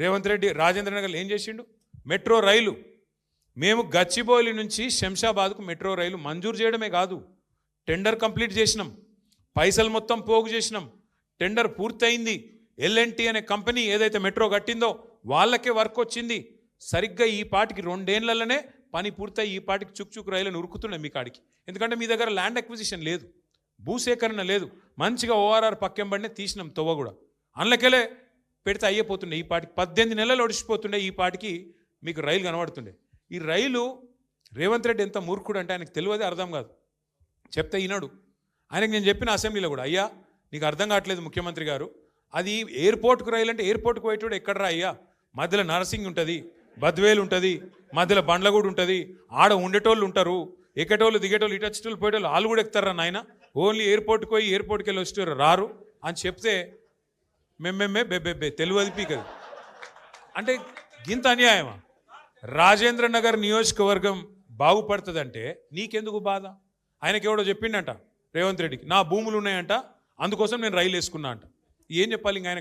రేవంత్ రెడ్డి రాజేంద్ర నగర్లో ఏం చేసిండు? Metro rail. మేము గచ్చిబౌలి నుంచి శంషాబాద్కు మెట్రో రైలు మంజూరు చేయడమే కాదు టెండర్ కంప్లీట్ చేసినాం. పైసలు మొత్తం పోగు చేసినాం. టెండర్ పూర్తయింది. ఎల్ఎన్టీ అనే కంపెనీ ఏదైతే మెట్రో కట్టిందో వాళ్ళకే వర్క్ వచ్చింది. సరిగ్గా ఈ పాటికి రెండేళ్ళలోనే పని పూర్తయి ఈ పాటికి చుక్చుక్ చుక్ రైలును ఉరుకుతున్నాయి మీ కాడికి. ఎందుకంటే మీ దగ్గర ల్యాండ్ అక్విజిషన్ లేదు భూసేకరణ లేదు. మంచిగా ఓఆర్ఆర్ పక్కెంబడినే తీసినాం తొవ్వ కూడా. అందులోకెళ్ళే పెడితే అయ్యిపోతుండే. ఈ పాటికి పద్దెనిమిది నెలలు ఒడిచిపోతుండే ఈ పాటికి మీకు రైలు కనబడుతుండే. ఈ రైలు రేవంత్ రెడ్డి ఎంత మూర్ఖుడు అంటే ఆయనకు తెలియదే అర్థం కాదు. చెప్తే ఈనాడు. ఆయనకు నేను చెప్పిన అసెంబ్లీలో కూడా అయ్యా నీకు అర్థం కావట్లేదు ముఖ్యమంత్రి గారు. అది ఎయిర్పోర్ట్కు రైలు అంటే ఎయిర్పోర్ట్కి పోయేటోడు ఎక్కడరా అయ్యా? మధ్యలో నర్సింగ్ ఉంటుంది బద్వేలు ఉంటుంది మధ్యలో బండ్లగూడు ఉంటుంది. ఆడ ఉండేటోళ్ళు ఉంటారు. ఎక్కటోళ్ళు దిగేటోళ్ళు ఇటు వచ్చేటోళ్ళు పోయేటోళ్ళు వాళ్ళు కూడా ఎక్కుతారా నాయన? ఓన్లీ ఎయిర్పోర్ట్కి పోయి ఎయిర్పోర్ట్కి వెళ్ళి వచ్చేటోరు రారు. అని చెప్తే తెలుగు బెబ్బెబ్బే తెలియదు పీకదు అంటే గింత అన్యాయమా? రాజేంద్ర నగర్ నియోజకవర్గం బాగుపడుతుందంటే నీకెందుకు బాధ? ఆయనకి ఎవడో చెప్పిండంట రేవంత్ రెడ్డికి నా భూములు ఉన్నాయంట అందుకోసం నేను రైలు వేసుకున్నా అంట. ఏం చెప్పాలి ఇంక ఆయన